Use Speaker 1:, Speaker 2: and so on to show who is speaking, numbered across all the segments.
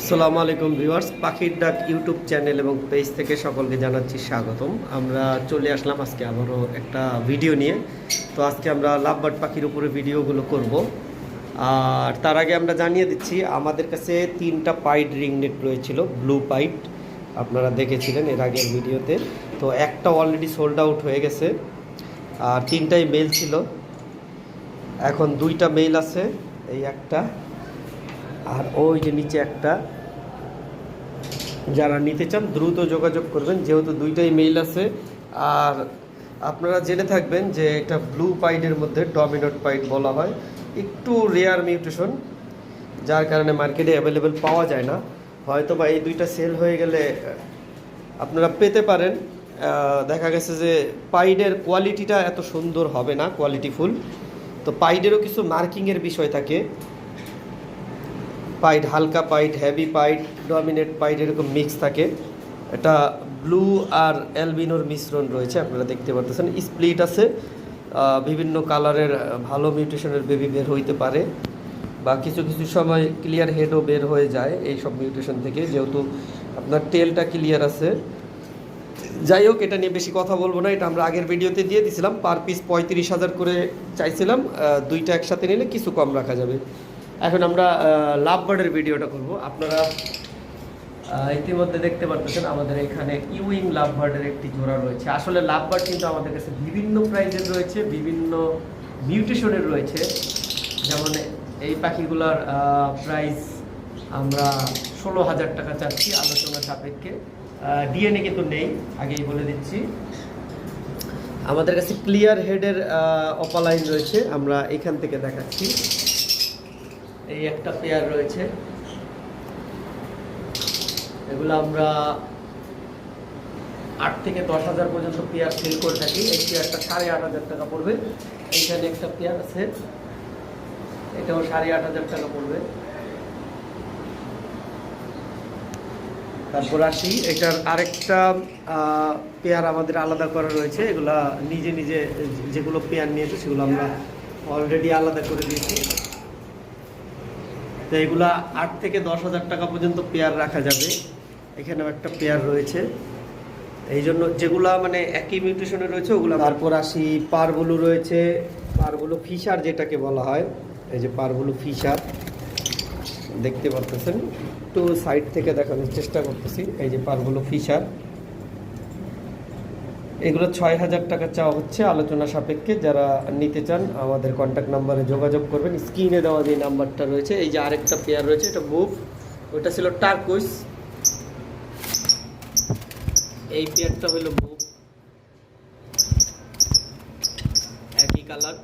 Speaker 1: আসসালামু আলাইকুম ভিউয়ার্স, পাখির ডাক ইউটিউব চ্যানেল এবং পেজ থেকে সকলকে জানাচ্ছি স্বাগতম। আমরা চলে আসলাম আজকে আবারও একটা ভিডিও নিয়ে। তো আজকে আমরা লাভবার্ড পাখির উপরে ভিডিওগুলো করব। আর তার আগে আমরা জানিয়ে দিচ্ছি, আমাদের কাছে তিনটা পাইড রিং নেট রয়েছিল, ব্লু পাইড। আপনারা দেখেছিলেন এর আগের ভিডিওতে। তো একটা অলরেডি সোল্ড আউট হয়ে গেছে, আর তিনটাই মেল ছিল। এখন দুইটা মেল আছে, এই একটা আর ওই যে নিচে একটা, যারা নিতে চান দ্রুত যোগাযোগ করবেন, যেহেতু দুইটাই মেইল আছে। আর আপনারা জেনে থাকবেন যে এটা ব্লু পাইডের মধ্যে ডমিনোট পাইড বলা হয়। একটু রেয়ার মিউটেশন যার কারণে মার্কেটে অ্যাভেলেবেল পাওয়া যায় না। হয়তো বা এই দুইটা সেল হয়ে গেলে আপনারা পেতে পারেন। দেখা গেছে যে পাইডের কোয়ালিটিটা এত সুন্দর হবে না কোয়ালিটিফুল তো পাইডেরও কিছু মার্কিংয়ের বিষয় থাকে। পাইড হালকা pied heavy pied dominate pied এরকম মিক্স থাকে। এটা ব্লু আর অ্যালবিনোর মিশ্রণ রয়েছে, আপনারা দেখতে পারতেছেন। স্প্লিট আছে বিভিন্ন কালারের ভালো মিউটেশনের বেবি বের হইতে পারে বা কিছু কিছু সময় ক্লিয়ার হেডও বের হয়ে যায় এই সব মিউটেশন থেকে। যেহেতু আপনার টেলটা ক্লিয়ার আছে। যাই হোক, এটা নিয়ে বেশি কথা বলব না, এটা আমরা আগের ভিডিওতে দিয়ে দিছিলাম। পার পিস পঁয়ত্রিশ হাজার করে চাইছিলাম দুইটা একসাথে নিলে কিছু কম রাখা যাবে। এখন আমরা লাভ বার্ডের ভিডিওটা করব। আপনারা ইতিমধ্যে দেখতে পারতেছেন আমাদের এখানে ইউইং লাভ বার্ডের একটি জোড়া রয়েছে। আসলে লাভ বার্ড কিন্তু আমাদের কাছে বিভিন্ন প্রাইজের রয়েছে, বিভিন্ন মিউটেশনের রয়েছে। যেমন এই পাখিগুলোর প্রাইস আমরা ষোলো হাজার টাকা চাচ্ছি আলোচনা সাপেক্ষে। ডিএনএ কিন্তু নেই, আগেই বলে দিচ্ছি। আমাদের কাছে ক্লিয়ার হেডের অপালাইন রয়েছে, আমরা এখান থেকে দেখাচ্ছি। এই একটা পেয়ার রয়েছে। এগুলো আমরা আট থেকে দশ হাজার পর্যন্ত পেয়ার সেল করে থাকি। এই পেয়ারটা সাড়ে আট হাজার টাকা পড়বে। এইখানে একটা পেয়ার আছে। এটাও সাড়ে আট হাজার টাকা পড়বে। তারপর আসি, এটার আরেকটা পেয়ার আমাদের আলাদা করা রয়েছে। এগুলা নিজে নিজে যেগুলো পেয়ার নিয়েছে, সেগুলো আমরা অলরেডি আলাদা করে দিয়েছি। তো এগুলা আট থেকে দশ হাজার টাকা পর্যন্ত পেয়ার রাখা যাবে। এখানেও একটা পেয়ার রয়েছে। এই জন্য যেগুলা মানে একই মিউটেশনে রয়েছে, ওগুলো তারপর আসি পারবুলু রয়েছে, পারবুলু ফিশার যেটাকে বলা হয়। এই যে পারবুলু ফিশার, দেখতে পারতেছেন? একটু সাইড থেকে দেখানোর চেষ্টা করতেছি। এই যে পারগুলো ফিশার। এগুলো ছয় হাজার টাকা চাওয়া হচ্ছে। আলোচনা সাপেক্ষে যারা নিতে চান, আমাদের কন্ট্যাক্ট নাম্বারে যোগাযোগ করবেন। স্ক্রিনে দেওয়া যে নাম্বারটা রয়েছে, এই যে আরেকটা পেয়ার রয়েছে, এটা মুভ ওটা ছিল টার্কুইস এই পেয়ারটা হলো মুভ একই কালার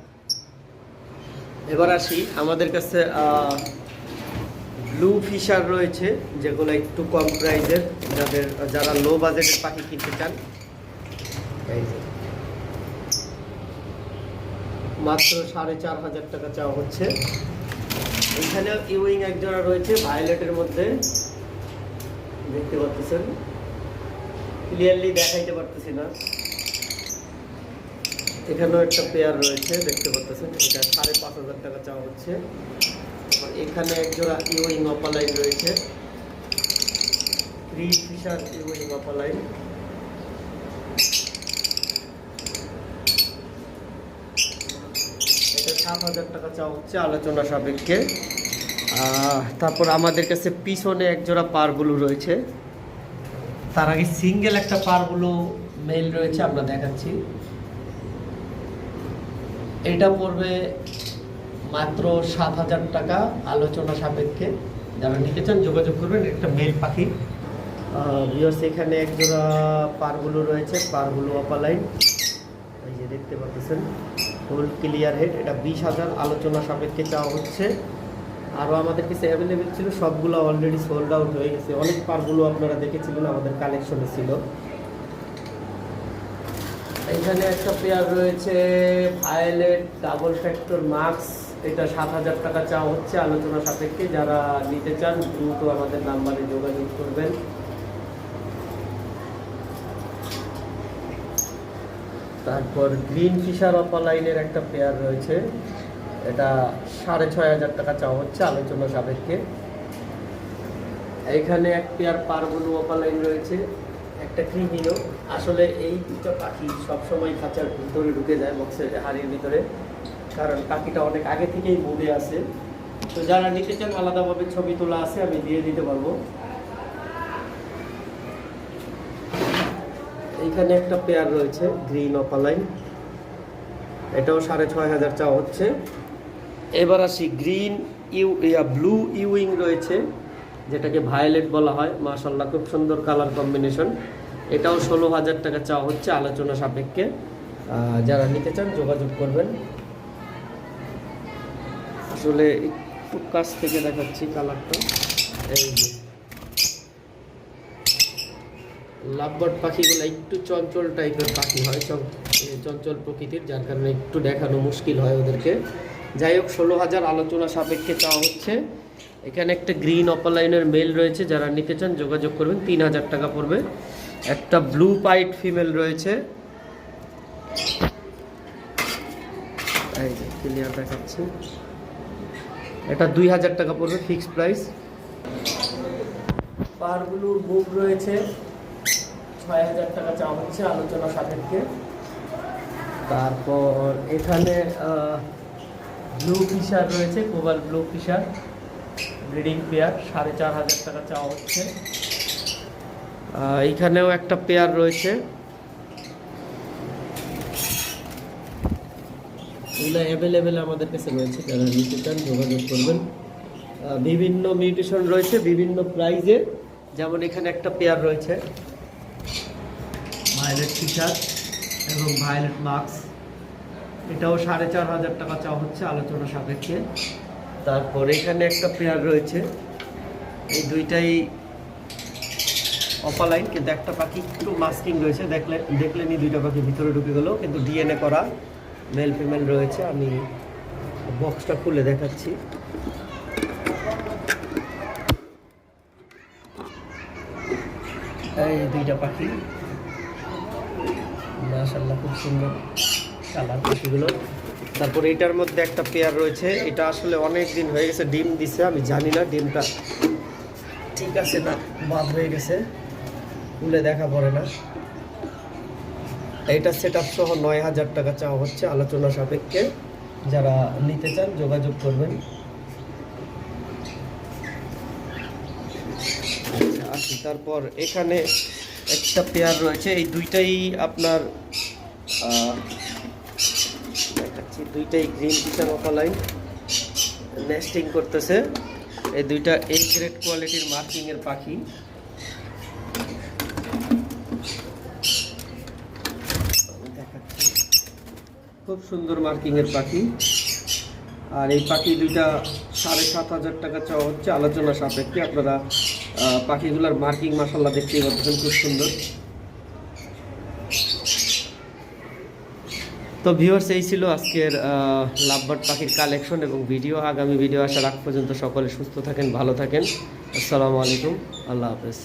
Speaker 1: এবার আসি, আমাদের কাছে ব্লু ফিশার রয়েছে, যেগুলো একটু কম প্রাইজের যাদের, যারা লো বাজেটের পাখি কিনতে চান মাত্র সাড়ে চার হাজার টাকা চাওয়া হচ্ছে। এখানে ইউইং এক জোড়া রয়েছে ভায়োলেটের মধ্যে। দেখতে পাচ্ছেন। ক্লিয়ারলি দেখাইতে পারতেছি না। এখানেও একটা পেয়ার রয়েছে, দেখতে পাচ্ছেন। এটা সাড়ে পাঁচ হাজার টাকা চাওয়া হচ্ছে। এখানে একজোড়া ইউইং অপালাইন রয়েছে। থ্রি ফিশার ইউইং অপালাইন এটা সাত হাজার টাকা চাওয়া হচ্ছে আলোচনা সাপেক্ষে। তারপর আমাদের কাছে পিছনে একজোড়া পারগুলো রয়েছে। তার আগে সিঙ্গেল একটা পারগুলো মেল রয়েছে, আমরা দেখাচ্ছি। এটা পড়বে মাত্র সাত হাজার টাকা আলোচনা সাপেক্ষে। যারা নিতে চান যোগাযোগ করবেন, একটা মেল পাখি। এখানে একজোড়া পারগুলো রয়েছে পারগুলো অপালাইন। এই যে দেখতে পাচ্ছেন। ফুল ক্লিয়ার হেড এটা বিশ হাজার আলোচনা সাপেক্ষে চাওয়া হচ্ছে। আরও আমাদের কাছে অ্যাভেলেবেল ছিল, সবগুলো অলরেডি সোল্ড আউট হয়ে গেছে। অনেক পারগুলো আপনারা দেখেছিলেন, আমাদের কালেকশনে ছিল। এখানে একটা পেয়ার রয়েছে ভায়োলেট ডাবল ফ্যাক্টর মার্কস এটা সাত হাজার টাকা চাওয়া হচ্ছে আলোচনা সাপেক্ষে। যারা নিতে চান, দ্রুত আমাদের নাম্বারে যোগাযোগ করবেন। তারপর গ্রিন ফিশার অপালাইনের একটা পেয়ার রয়েছে। এটা সাড়ে ছয় হাজার টাকা চাওয়া হচ্ছে আলোচনা সাপেক্ষে। এখানে এক পেয়ার পারবুলু অপালাইন রয়েছে, একটা ক্রিমিও আসলে এই দুটো পাখি সবসময় খাঁচার ভিতরে ঢুকে যায়, বক্সের হাড়ির ভিতরে। কারণ পাখিটা অনেক আগে থেকেই মুডে আছে। তো যারা নিতে চান, আলাদাভাবে ছবি তোলা আছে, আমি দিয়ে দিতে পারব। এইখানে একটা পেয়ার রয়েছে গ্রিন অপালাইন এটাও সাড়ে ছয় হাজার চাওয়া হচ্ছে। এবার আসি গ্রিন ইউ ইয়া ব্লু ইউইং রয়েছে, যেটাকে ভায়োলেট বলা হয়। মাশাল্লাহ খুব সুন্দর কালার কম্বিনেশন এটাও ষোলো হাজার টাকা চাওয়া হচ্ছে আলোচনা সাপেক্ষে। যারা নিতে চান, যোগাযোগ করবেন। আসলে একটু কাছ থেকে দেখাচ্ছি কালারটা এই যে লাভবার্ড পাখিগুলো একটু চঞ্চল টাইপের পাখি হয় চঞ্চ- চঞ্চল প্রকৃতির, যার কারণে একটু দেখানো মুশকিল হয় ওদেরকে। যাই হোক, ষোলো হাজার আলোচনা সাপেক্ষে চাওয়া হচ্ছে। এখানে একটা গ্রিন অপালাইনের মেল রয়েছে, যারা নিতে চান যোগাযোগ করবেন, তিন হাজার টাকা পড়বে। একটা ব্লু পাইট ফিমেল রয়েছে। ক্লিয়ার দেখাচ্ছি। এটা দুই হাজার টাকা পড়বে ফিক্সড প্রাইস পারগুলোর বুক রয়েছে। ছয় হাজার টাকা চাওয়া হচ্ছে আলোচনা সাপেক্ষে। তারপর এখানে ব্লু ফিশার রয়েছে কোবাল ব্লু ফিশার ব্রিডিং পেয়ার সাড়ে চার হাজার টাকা চাওয়া হচ্ছে। আহ, এইখানেও একটা পেয়ার রয়েছে। এগুলো অ্যাভেলেবেল আমাদের কাছে রয়েছে যারা নিতে চান যোগাযোগ করবেন। বিভিন্ন মিউটেশন রয়েছে বিভিন্ন প্রাইজে যেমন এখানে একটা পেয়ার রয়েছে। ভায়োলেট ফিশার এবং ভায়োলেট মাস্ক এটাও সাড়ে চার হাজার টাকা চাওয়া হচ্ছে আলোচনা সাপেক্ষে। তারপর এখানে একটা পেয়ার রয়েছে। এই দুইটাই অপালাইন কিন্তু একটা পাখি একটু মাস্কিং রয়েছে। দেখলে দেখলেনি দুইটা পাখি ভিতরে ঢুকে গেল, কিন্তু ডিএনএ করা মেল ফিমেল রয়েছে। আমি বক্সটা খুলে দেখাচ্ছি। এই দুইটা পাখি। মাশাল্লাহ খুব সুন্দর কালার পাখিগুলো। তারপর এটার মধ্যে একটা পেয়ার রয়েছে এটা আসলে অনেক দিন হয়ে গেছে ডিম দিছে আমি জানি না ডিমটা ঠিক আছে না বাদ হয়ে গেছে খুলে দেখা পড়ে না। এটা সেট আপ সহ নয় হাজার টাকা চাওয়া হচ্ছে আলোচনা সাপেক্ষে যারা নিতে চান যোগাযোগ করবেন। আচ্ছা, তারপর এখানে একটা পেয়ার রয়েছে। এই দুইটাই আপনার দুইটাই গ্রিন টিচার অফালাইন নেস্টিং করতেছে। এই দুইটা এই গ্রেড কোয়ালিটির মার্কিংয়ের পাখি। খুব সুন্দর মার্কিংয়ের পাখি। আর এই পাখি দুইটা সাড়ে সাত হাজার টাকা চাওয়া হচ্ছে। আলোচনা সাপেক্ষে আপনারা পাখিগুলোর মার্কিং মাসাল্লাহ দেখতেই পাচ্ছেন, খুব সুন্দর। তো ভিউয়ার্স এই ছিল আজকের লাভবার্ড পাখির কালেকশন এবং ভিডিও আগামী ভিডিও আসার আগ পর্যন্ত সকলে সুস্থ থাকেন, ভালো থাকেন। আসসালামু আলাইকুম, আল্লাহ হাফেজ।